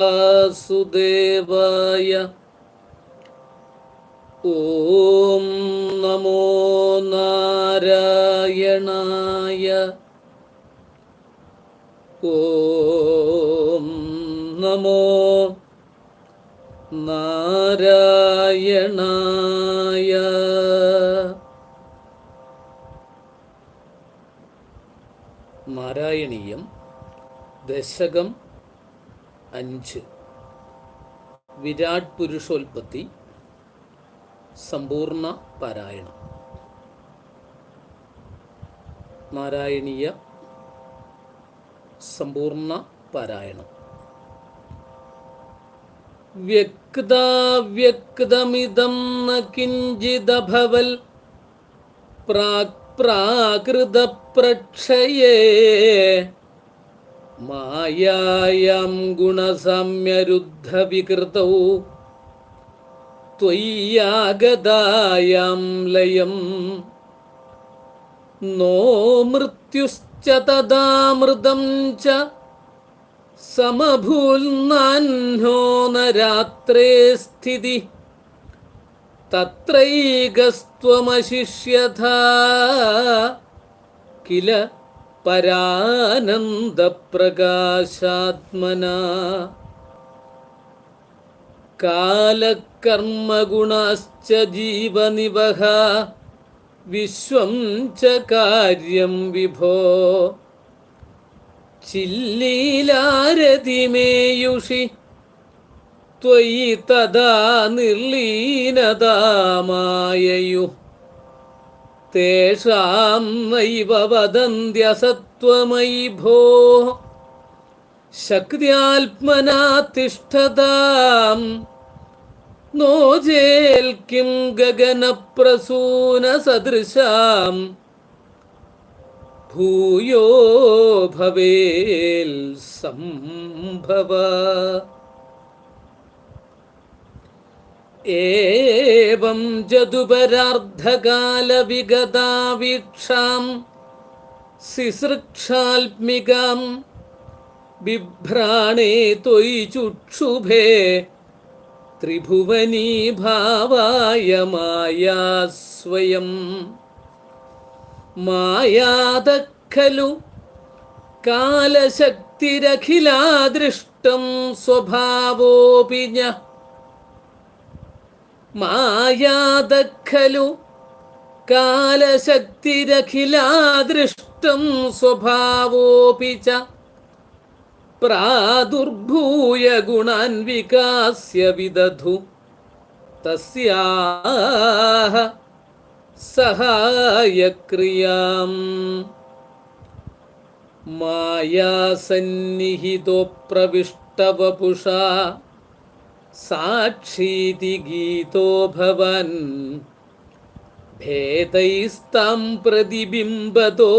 വാസുദേവായ. ഓം നമോ നാരായണായ. ഓം നമോ നാരായണായ. നാരായണീയം ദശകം അഞ്ച്. വിരാട് പുരുഷോൽപത്തി സമ്പൂർണ പാരായണം. നാരായണീയ സമ്പൂർണ പാരായണം. വ്യക്തവ്യക്തമിതം ന പ്രാക് പ്രാകൃതപ്രക്ഷയേ മായായാം ഗുണസാമ്യരുദ്ധവികൃതൗ त्वय्यागदायां लयं नो मृत्युश्च तदामृतं च समभून्नाह्नो न रात्रे स्थितिः तत्रैकस्त्वमशिष्यथा किल परानन्दप्रकाशात्मना कालकर्मगुणाश्च जीवनिवः विश्वं च कार्यं विभो चिल्लीलारतिमेयुषि त्वयि तदा निर्लीनतामाययुः तेषां नैव वदन्त्यसत्त्वमयि भोः शक्त्यात्मना तिष्ठताम् नो चेल् किं गगनप्रसूनसदृशाम् भूयो भवेल् सम्भव ഏവം ജതുപരാർദ്ധകാലവിഗതാവീക്ഷാം ശിസൃക്ഷാത്മികം ബിഭ്രാണേ ത്വയി ചുക്ഷുഭേ ത്രിഭുവനീ ഭാവായ മായാ സ്വയം. മായാദഖലു കാലശക്തിരഖിലാദൃഷ്ടം സ്വഭാവോപിഞ്ഞ മായാദഖലു കാലശക്തിരഖിലാദൃഷ്ടം സ്വഭാവോപി ച പ്രാദുർഭൂയ ഗുണാൻ വികാസ്യ വിദധു തസ്യാഹ സഹായക്രിയാം. മായാസന്നിഹിതോ പ്രവിഷ്ടവപുഷാ സാക്ഷീതി ഗീതോ ഭവൻ. ഭേദൈസ്തം പ്രതിബിംബതോ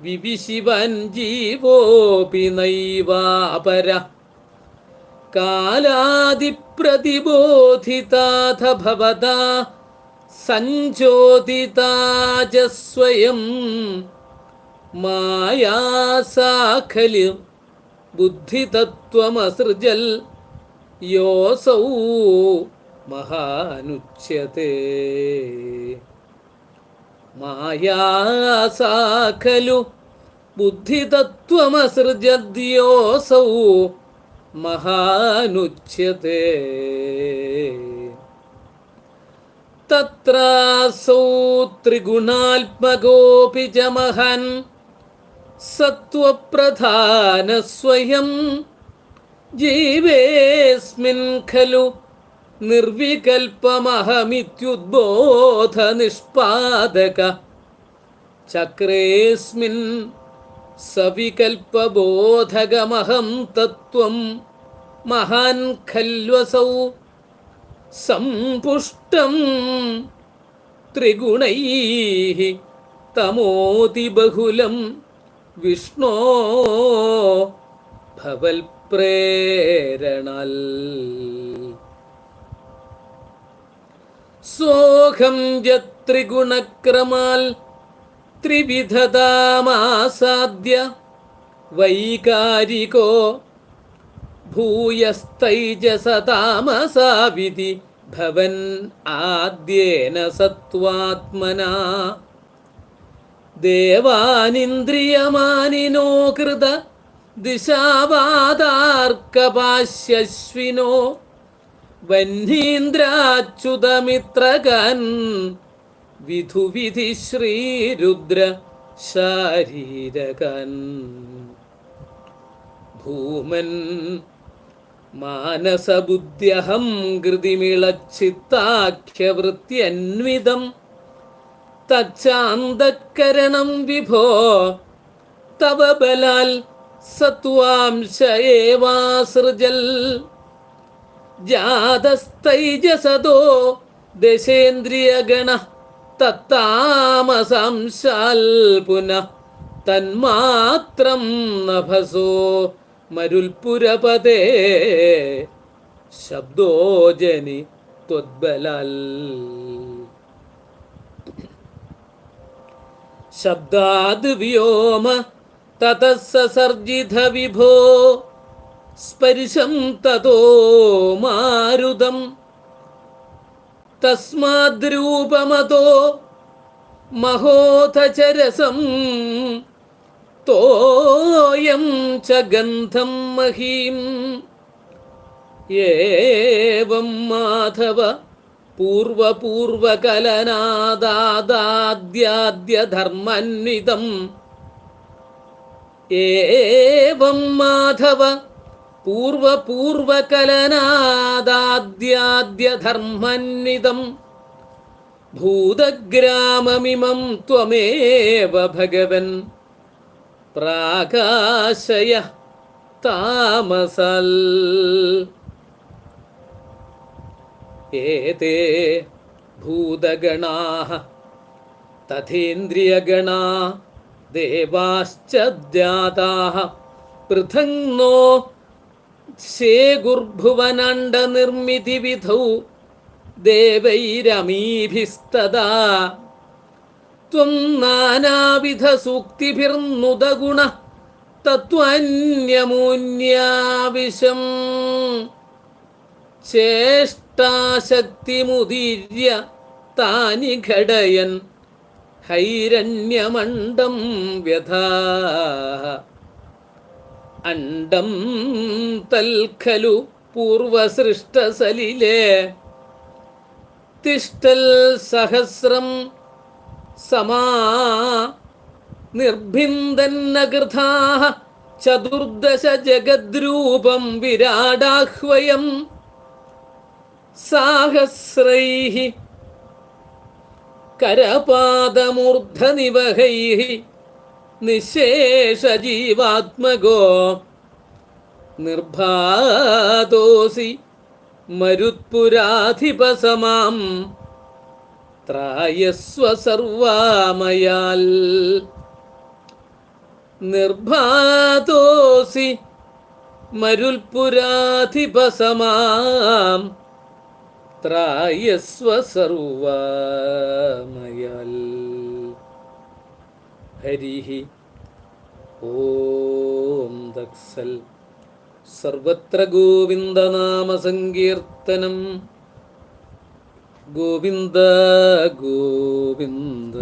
വിവിശിവൻ ജീവോപി നൈവാപര. കാലാദിപ്രതിബോധിതാഥ ഭവതാ സഞ്ജോതിതാജ സ്വയം മായാസാഖലി ബുദ്ധിതത്വമസൃജൽ യോസൗ മഹാനുച്യത്തെ മായാസാഖലു ബുദ്ധിതത്വമസൃജദ്യോസൗ മഹാനുച്യത്തെ തത്രാസൗ ത്രിഗുണാത്മകോപി ജമഹൻ സത്വപ്രധാന സ്വയം ജീവേസ്മിൻ ഖലു നിർവികൽപമഹമിത്യുദ്ബോധ നിഷ്പാദക ചക്രേസ്മിൻ സവികൽപബോധകമഹം തത്വം മഹാൻ ഖൽവസൗ സമ്പുഷ്ടം ത്രിഗുണൈ തമോതിബഹുലം വിഷ്ണോ ഭവൽപ പ്രേരണൽ. സോഹം ത്രിഗുണക്രമാൽ ത്രിവിധതാമാസാദ്യ വൈകാരികോ ഭൂയസ്തൈജസതാമസാവിധി ഭവൻ ആദ്യേന സത്വാത്മനാ. ദേവാനിന്ദ്രിയമാനിനോ കൃത ദിശാവാദാർക്കപാശ്യശ്വിനോ വന്നീന്ദ്രാച്യുതമിത്രകൻ വിധുവിധി ശ്രീരുദ്ര ശാരീരകൻ ഭൂമൻ മാനസബുദ്ധ്യഹം കൃതിമിളച്ചിത്താഖ്യവൃത്യന്വിതം തച്ചാന്തക്കരണം വിഭോ തവ ബലാൽ സത്വാംശ ഏവാസൃജൽ ജാതസ്തൈജസദോ ദശേന്ദ്രിയഗണ തത്താമസംശാൽ പുനഃ തന്മാത്രം നഭസോ മരുൽപുരപദേ ശബ്ദോജനി ത്വദ്ബലാൽ. ശബ്ദാദ് വ്യോമ തതഃ സസർജിത വിഭോ സ്പരിശം തതോ മാരുതം തസ്മാദ്രൂപമതോ മഹോധചരസം തോയം ച ഗന്ധം മഹീം ഏവം മാധവ പൂർവപൂർവകലനാദാദ്യാദ്യധർമ്മന്വിതം ഏവം മാധവ പൂർവപൂർവകലനാദാദ്യാദ്യധർമ്മന്വിതം ഭൂതഗ്രാമമിമം ത്വമേവ ഭഗവൻ പ്രാകാശയ താമസൽ. ഏതേ ഭൂതഗണാ തഥേന്ദ്രിയഗണാ ദേവാശ്ച ദ്യാതാഹ പൃഥങ്നോ ശേഗുർഭുവനണ്ടനിർമ്മിതിവിധൗ ദേവൈരമീഭിസ്തദാ. ത്വം നാനാവിധസൂക്തിഭിർന്നുതഗുണ തത്വന്യമൂന്യാവിശം. ചേഷ്ടാശക്തിമുദീര്യ താനി ഘടയൻ ഹൈരണ്യമണ്ഡം വ്യഥാ. അണ്ഡം തൽഖലു പൂർവസൃഷ്ടസലിലേ. തിഷ്ടൽ സഹസ്രം സമാ നിർഭിന്ദന്നകൃഥാ ചതുർദശ ജഗദ്രൂപം വിരാടാഹ്വയം. സാഹസ്രൈः കരപാദമൂർധനിവഹൈः നിശേഷജീവാത്മകോ നിർഭാതോസി മരുത്പുരാധിപസമാം ത്രായസ്വ സർവാമയാൽ നിർഭാതോസി മരുൽപുരാധിപസമാം ത്രായസ്വ സർവാമയാൽ. ഹരി ഓം ദക്സൽ സർവത്ര ഗോവിന്ദനാമസങ്കീർത്തനം. ഗോവിന്ദ ഗോവിന്ദ.